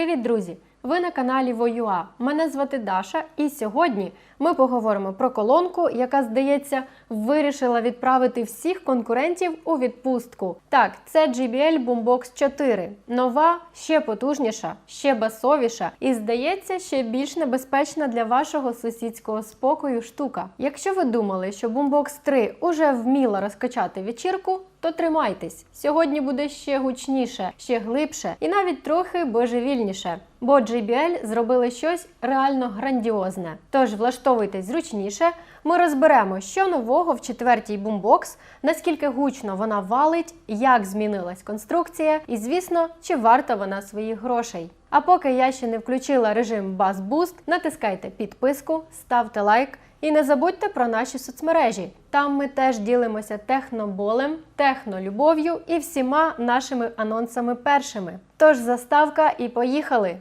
Привіт, друзі! Ви на каналі Воюа. Мене звати Даша, і сьогодні ми поговоримо про колонку, яка, здається, вирішила відправити всіх конкурентів у відпустку. Так, це JBL Boombox 4. Нова, ще потужніша, ще басовіша і, здається, ще більш небезпечна для вашого сусідського спокою штука. Якщо ви думали, що Boombox 3 уже вміла розкачати вечірку, то тримайтесь. Сьогодні буде ще гучніше, ще глибше і навіть трохи божевільніше. Бо JBL зробили щось реально грандіозне. Тож влаштовуйтесь зручніше. Ми розберемо, що нового в четвертій бумбокс, наскільки гучно вона валить, як змінилась конструкція, і, звісно, чи варта вона своїх грошей. А поки я ще не включила режим Bass Boost, натискайте підписку, ставте лайк. І не забудьте про наші соцмережі. Там ми теж ділимося техноболем, технолюбов'ю і всіма нашими анонсами першими. Тож заставка і поїхали!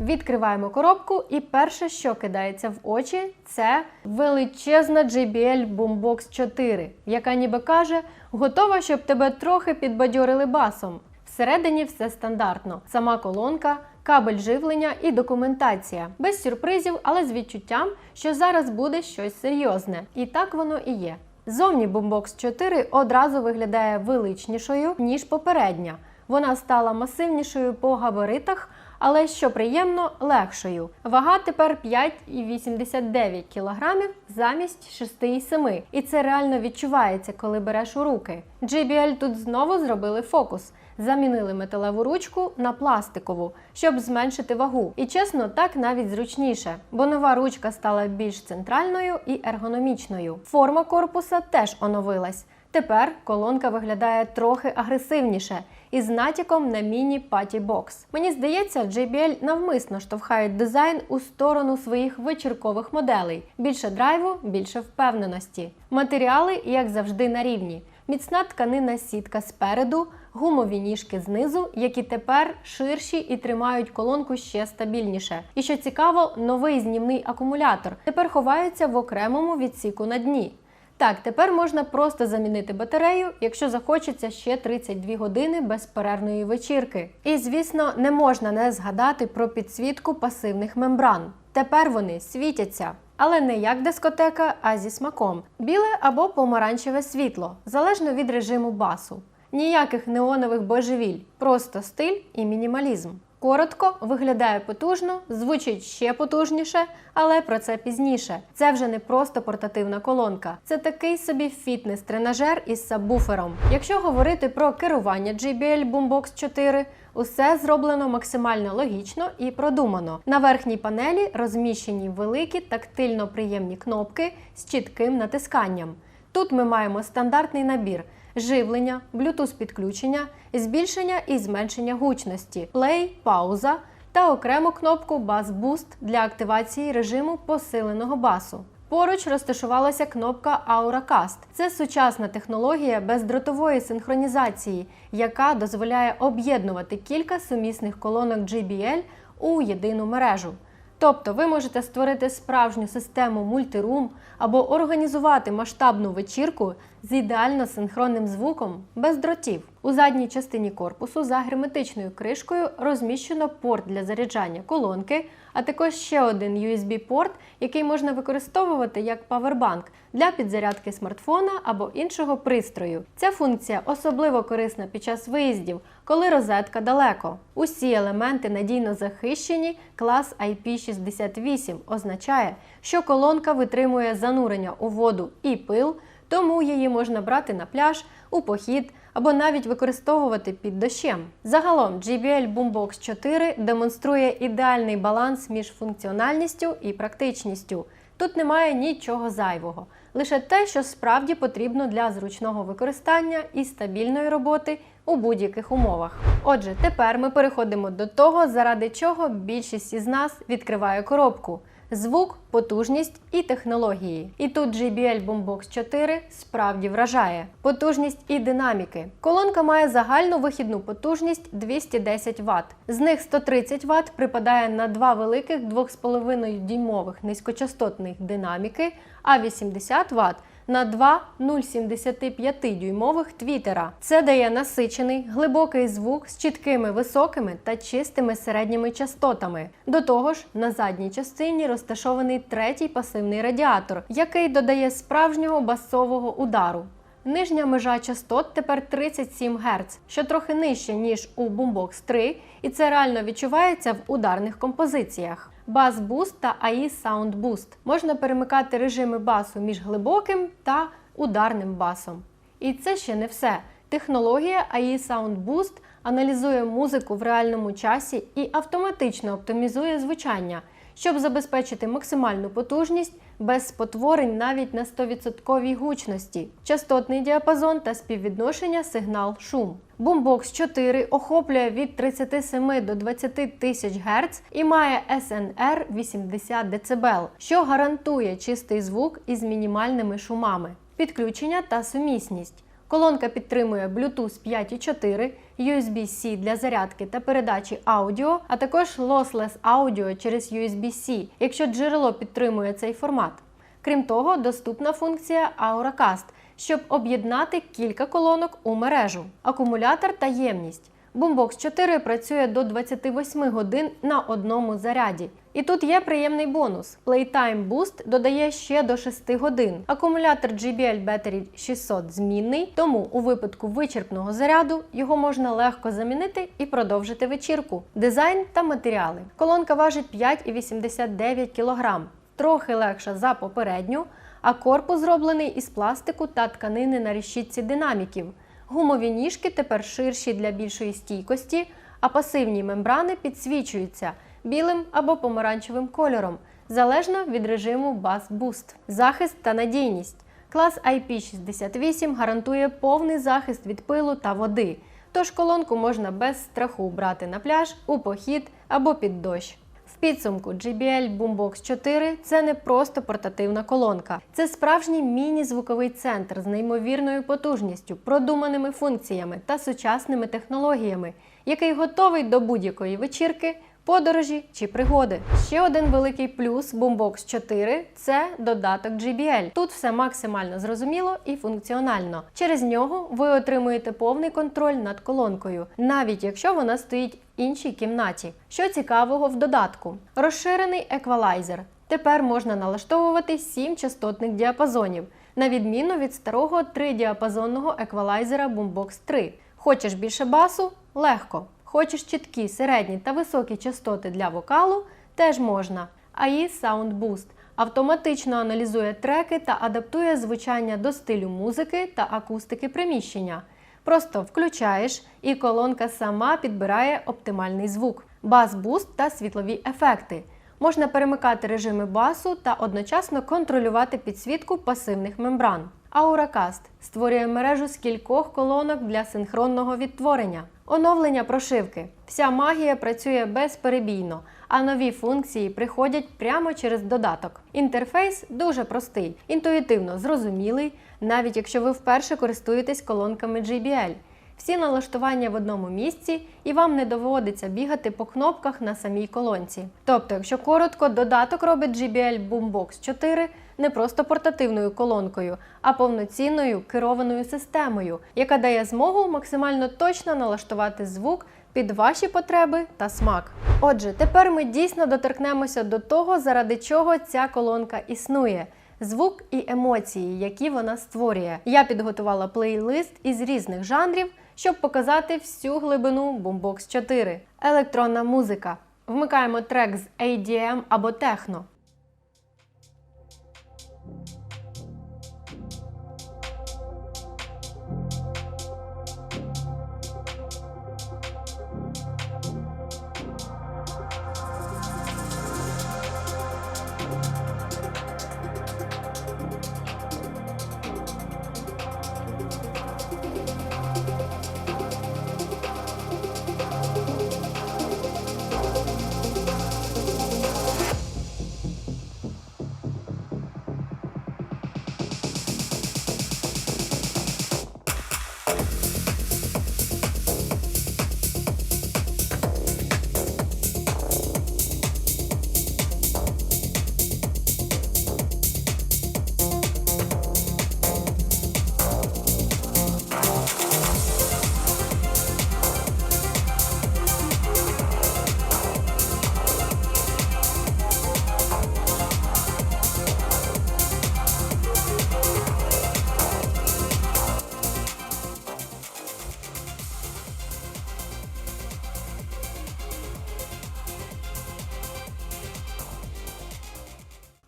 Відкриваємо коробку, і перше, що кидається в очі, це величезна JBL Boombox 4, яка ніби каже, готова, щоб тебе трохи підбадьорили басом. Всередині все стандартно: сама колонка, кабель живлення і документація. Без сюрпризів, але з відчуттям, що зараз буде щось серйозне. І так воно і є. Зовні Boombox 4 одразу виглядає величнішою, ніж попередня. Вона стала масивнішою по габаритах, але що приємно, легшою. Вага тепер 5,89 кг замість 6,7 І це реально відчувається, коли береш у руки. JBL тут знову зробили фокус. Замінили металеву ручку на пластикову, щоб зменшити вагу. І чесно, так навіть зручніше, бо нова ручка стала більш центральною і ергономічною. Форма корпуса теж оновилась. Тепер колонка виглядає трохи агресивніше із натяком на міні-паті-бокс. Мені здається, JBL навмисно штовхають дизайн у сторону своїх вечіркових моделей. Більше драйву, більше впевненості. Матеріали, як завжди, на рівні. Міцна тканина сітка спереду, гумові ніжки знизу, які тепер ширші і тримають колонку ще стабільніше. І що цікаво, новий знімний акумулятор тепер ховається в окремому відсіку на дні. Так, тепер можна просто замінити батарею, якщо захочеться ще 32 години безперервної вечірки. І, звісно, не можна не згадати про підсвітку пасивних мембран. Тепер вони світяться. Але не як дискотека, а зі смаком: біле або помаранчеве світло, залежно від режиму басу. Ніяких неонових божевіль, просто стиль і мінімалізм. Коротко виглядає потужно, звучить ще потужніше, але про це пізніше. Це вже не просто портативна колонка, це такий собі фітнес-тренажер із сабвуфером. Якщо говорити про керування JBL Boombox 4, усе зроблено максимально логічно і продумано. На верхній панелі розміщені великі тактильно приємні кнопки з чітким натисканням. Тут ми маємо стандартний набір живлення, Bluetooth підключення, збільшення і зменшення гучності, play, пауза та окрему кнопку Bass Boost для активації режиму посиленого басу. Поруч розташувалася кнопка AuraCast. Це сучасна технологія бездротової синхронізації, яка дозволяє об'єднувати кілька сумісних колонок JBL у єдину мережу. Тобто ви можете створити справжню систему мультирум або організувати масштабну вечірку з ідеально синхронним звуком без дротів. У задній частині корпусу за герметичною кришкою розміщено порт для заряджання колонки, а також ще один USB-порт, який можна використовувати як павербанк для підзарядки смартфона або іншого пристрою. Ця функція особливо корисна під час виїздів, коли розетка далеко. Усі елементи надійно захищені, клас IP68 означає, що колонка витримує занурення у воду і пил, тому її можна брати на пляж, у похід або навіть використовувати під дощем. Загалом JBL Boombox 4 демонструє ідеальний баланс між функціональністю і практичністю. Тут немає нічого зайвого, лише те, що справді потрібно для зручного використання і стабільної роботи у будь-яких умовах. Отже, тепер ми переходимо до того, заради чого більшість із нас відкриває коробку. Звук, потужність і технології. І тут JBL Boombox 4 справді вражає. Потужність і динаміки. Колонка має загальну вихідну потужність 210 Вт. З них 130 Вт припадає на два великих 2,5 дюймових низькочастотних динаміки, а 80 Вт на два 0,75 дюймових твітера. Це дає насичений, глибокий звук з чіткими високими та чистими середніми частотами. До того ж, на задній частині розташований третій пасивний радіатор, який додає справжнього басового удару. Нижня межа частот тепер 37 Гц, що трохи нижче, ніж у Boombox 3, і це реально відчувається в ударних композиціях. Bass Boost та AI Sound Boost. Можна перемикати режими басу між глибоким та ударним басом. І це ще не все. Технологія AI Sound Boost аналізує музику в реальному часі і автоматично оптимізує звучання, щоб забезпечити максимальну потужність без спотворень навіть на 100% гучності, частотний діапазон та співвідношення сигнал-шум. Boombox 4 охоплює від 37 до 20 тисяч Гц і має SNR 80 дБ, що гарантує чистий звук із мінімальними шумами, підключення та сумісність. Колонка підтримує Bluetooth 5.4, USB-C для зарядки та передачі аудіо, а також Lossless аудіо через USB-C, якщо джерело підтримує цей формат. Крім того, доступна функція AuraCast, щоб об'єднати кілька колонок у мережу, акумулятор та ємність. Boombox 4 працює до 28 годин на одному заряді. І тут є приємний бонус. Playtime Boost додає ще до 6 годин. Акумулятор JBL Battery 600 змінний, тому у випадку вичерпного заряду його можна легко замінити і продовжити вечірку. Дизайн та матеріали. Колонка важить 5,89 кг, трохи легша за попередню, а корпус зроблений із пластику та тканини на решітці динаміків. Гумові ніжки тепер ширші для більшої стійкості, а пасивні мембрани підсвічуються білим або помаранчевим кольором, залежно від режиму Bass Boost. Захист та надійність. Клас IP68 гарантує повний захист від пилу та води, тож колонку можна без страху брати на пляж, у похід або під дощ. Підсумку JBL Boombox 4 це не просто портативна колонка, це справжній міні-звуковий центр з неймовірною потужністю, продуманими функціями та сучасними технологіями, який готовий до будь-якої вечірки, подорожі чи пригоди. Ще один великий плюс Boombox 4 це додаток JBL. Тут все максимально зрозуміло і функціонально. Через нього ви отримуєте повний контроль над колонкою, навіть якщо вона стоїть в іншій кімнаті. Що цікавого в додатку? Розширений еквалайзер. Тепер можна налаштовувати 7 частотних діапазонів, на відміну від старого 3-діапазонного еквалайзера Boombox 3. Хочеш більше басу? Легко. Хочеш чіткі, середні та високі частоти для вокалу теж можна. AI Sound Boost автоматично аналізує треки та адаптує звучання до стилю музики та акустики приміщення. Просто включаєш, і колонка сама підбирає оптимальний звук, бас-буст та світлові ефекти. Можна перемикати режими басу та одночасно контролювати підсвітку пасивних мембран. AuraCast створює мережу з кількох колонок для синхронного відтворення. Оновлення прошивки. Вся магія працює безперебійно, а нові функції приходять прямо через додаток. Інтерфейс дуже простий, інтуїтивно зрозумілий, навіть якщо ви вперше користуєтесь колонками JBL. Всі налаштування в одному місці, і вам не доводиться бігати по кнопках на самій колонці. Тобто, якщо коротко, додаток робить JBL Boombox 4 не просто портативною колонкою, а повноцінною керованою системою, яка дає змогу максимально точно налаштувати звук під ваші потреби та смак. Отже, тепер ми дійсно доторкнемося до того, заради чого ця колонка існує. Звук і емоції, які вона створює. Я підготувала плейлист із різних жанрів, щоб показати всю глибину Boombox 4. Електронна музика. Вмикаємо трек з ADM або техно.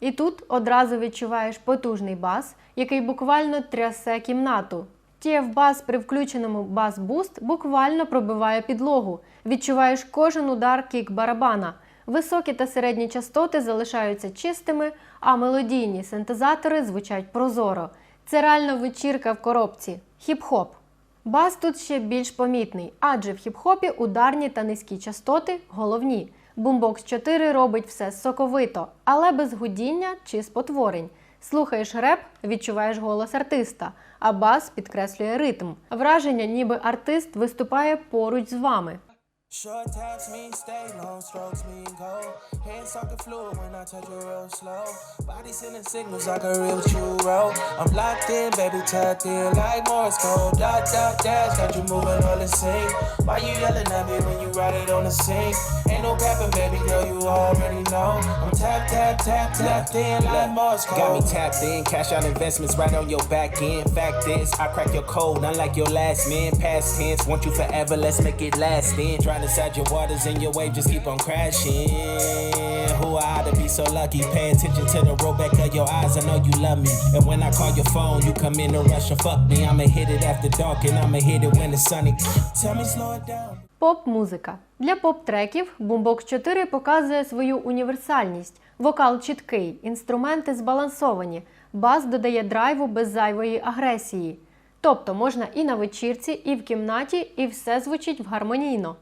І тут одразу відчуваєш потужний бас, який буквально трясе кімнату. TF бас при включеному бас-буст буквально пробиває підлогу. Відчуваєш кожен удар кік барабана. Високі та середні частоти залишаються чистими, а мелодійні синтезатори звучать прозоро. Це реально вечірка в коробці. Хіп-хоп. Бас тут ще більш помітний, адже в хіп-хопі ударні та низькі частоти головні. Boombox 4 робить все соковито, але без гудіння чи спотворень. Слухаєш реп, відчуваєш голос артиста, а бас підкреслює ритм. Враження, ніби артист виступає поруч з вами. Short me, stay, long mean go. Hands talking fluid when I touch it real slow. Body sending signals like a real churro. I'm locked in, baby, tapped in like Morse code. Dot, dot, dash, got you moving all the sync. Why you yelling at me when you ride it on the sink? Ain't no capping, baby girl, you already know. I'm tap, tap, tap, tapped in like Morse code. Got me tapped in, cash out investments right on your back end. Fact is, I crack your code, unlike your last man. Past tense, want you forever, let's make it last in. Trying to side your waters and your wave just keep on crashing. Down. Поп-музика. Для поп-треків Boombox 4 показує свою універсальність. Вокал чіткий, інструменти збалансовані, бас додає драйву без зайвої агресії. Тобто можна і на вечірці, і в кімнаті, і все звучить гармонійно.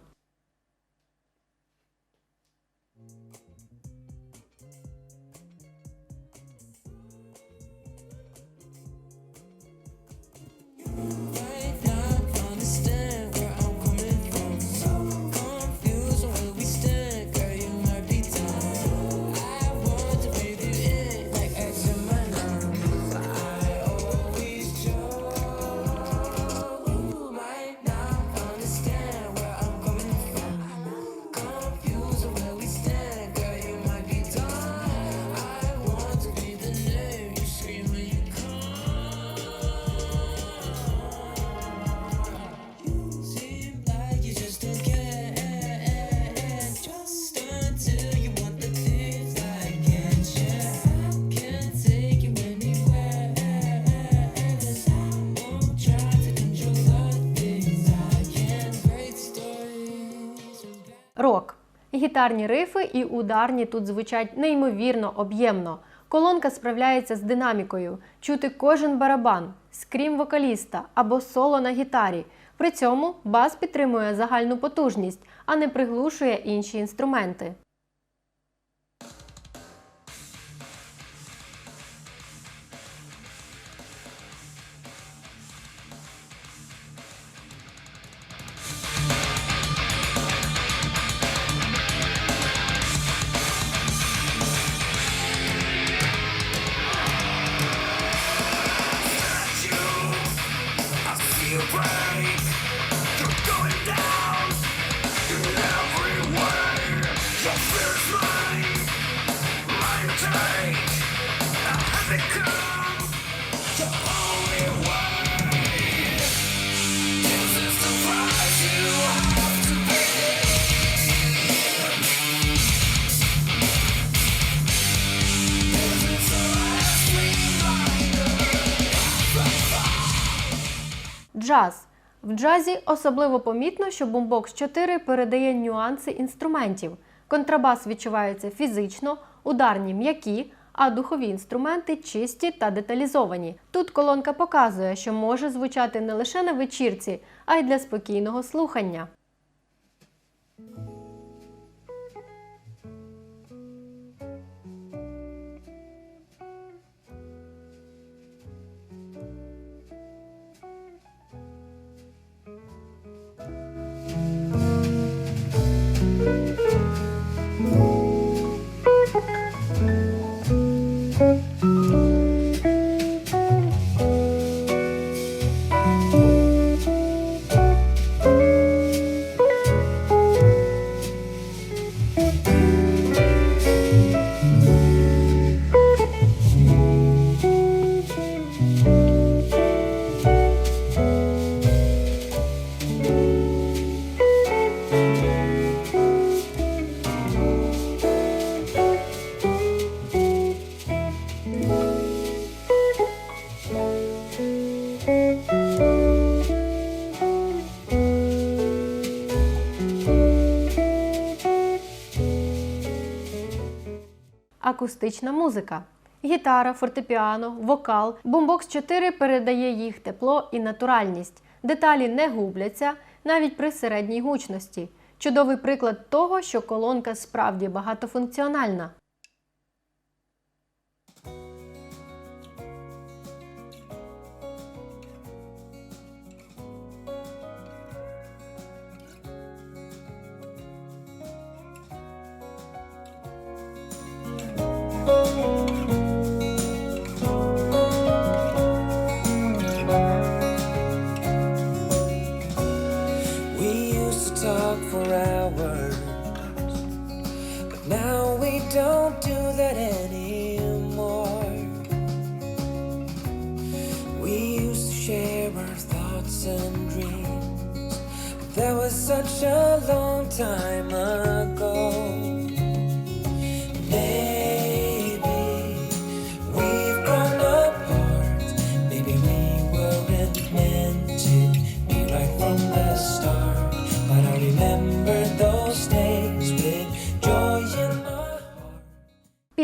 Рок. Гітарні рифи і ударні тут звучать неймовірно об'ємно. Колонка справляється з динамікою, чути кожен барабан, скрім вокаліста або соло на гітарі. При цьому бас підтримує загальну потужність, а не приглушує інші інструменти. Джаз. В джазі особливо помітно, що бумбокс 4 передає нюанси інструментів. Контрабас відчувається фізично, ударні м'які, а духові інструменти чисті та деталізовані. Тут колонка показує, що може звучати не лише на вечірці, а й для спокійного слухання. Акустична музика. Гітара, фортепіано, вокал. бумбокс 4 передає їх тепло і натуральність. Деталі не губляться навіть при середній гучності. Чудовий приклад того, що колонка справді багатофункціональна. That anymore. We used to share our thoughts and dreams, that was such a long time ago.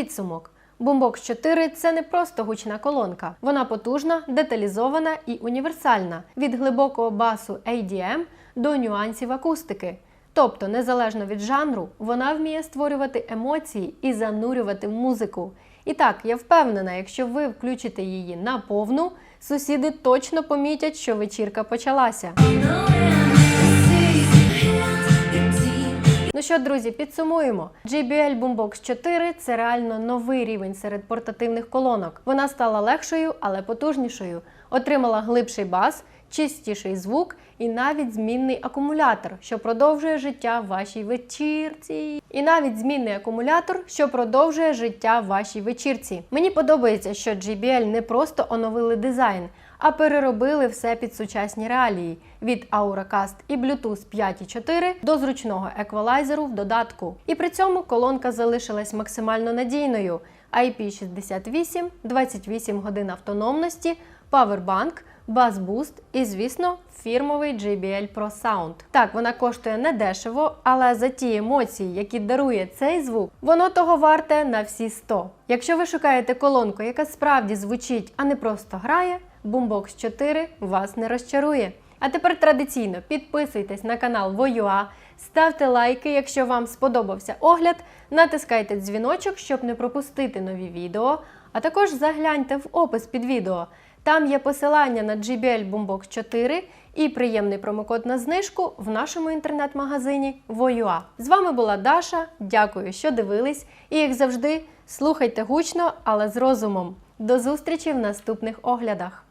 Підсумок. Boombox 4 – це не просто гучна колонка. Вона потужна, деталізована і універсальна від глибокого басу ADM до нюансів акустики. Тобто, незалежно від жанру, вона вміє створювати емоції і занурювати музику. І так, я впевнена, якщо ви включите її на повну, сусіди точно помітять, що вечірка почалася. Ну що, друзі, підсумуємо. JBL Boombox 4 це реально новий рівень серед портативних колонок. Вона стала легшою, але потужнішою. Отримала глибший бас, чистіший звук і навіть змінний акумулятор, що продовжує життя вашій вечірці. І навіть змінний акумулятор, що продовжує життя вашій вечірці. Мені подобається, що JBL не просто оновили дизайн, а переробили все під сучасні реалії від Auracast і Bluetooth 5.4 до зручного еквалайзеру в додатку. І при цьому колонка залишилась максимально надійною. IP68, 28 годин автономності, Powerbank, Bass Boost і, звісно, фірмовий JBL Pro Sound. Так, вона коштує недешево, але за ті емоції, які дарує цей звук, воно того варте на всі 100. Якщо ви шукаєте колонку, яка справді звучить, а не просто грає, Boombox 4 вас не розчарує. А тепер традиційно підписуйтесь на канал Воюа, ставте лайки, якщо вам сподобався огляд, натискайте дзвіночок, щоб не пропустити нові відео, а також загляньте в опис під відео. Там є посилання на JBL Boombox 4 і приємний промокод на знижку в нашому інтернет-магазині Воюа. З вами була Даша. Дякую, що дивились. І як завжди, слухайте гучно, але з розумом. До зустрічі в наступних оглядах.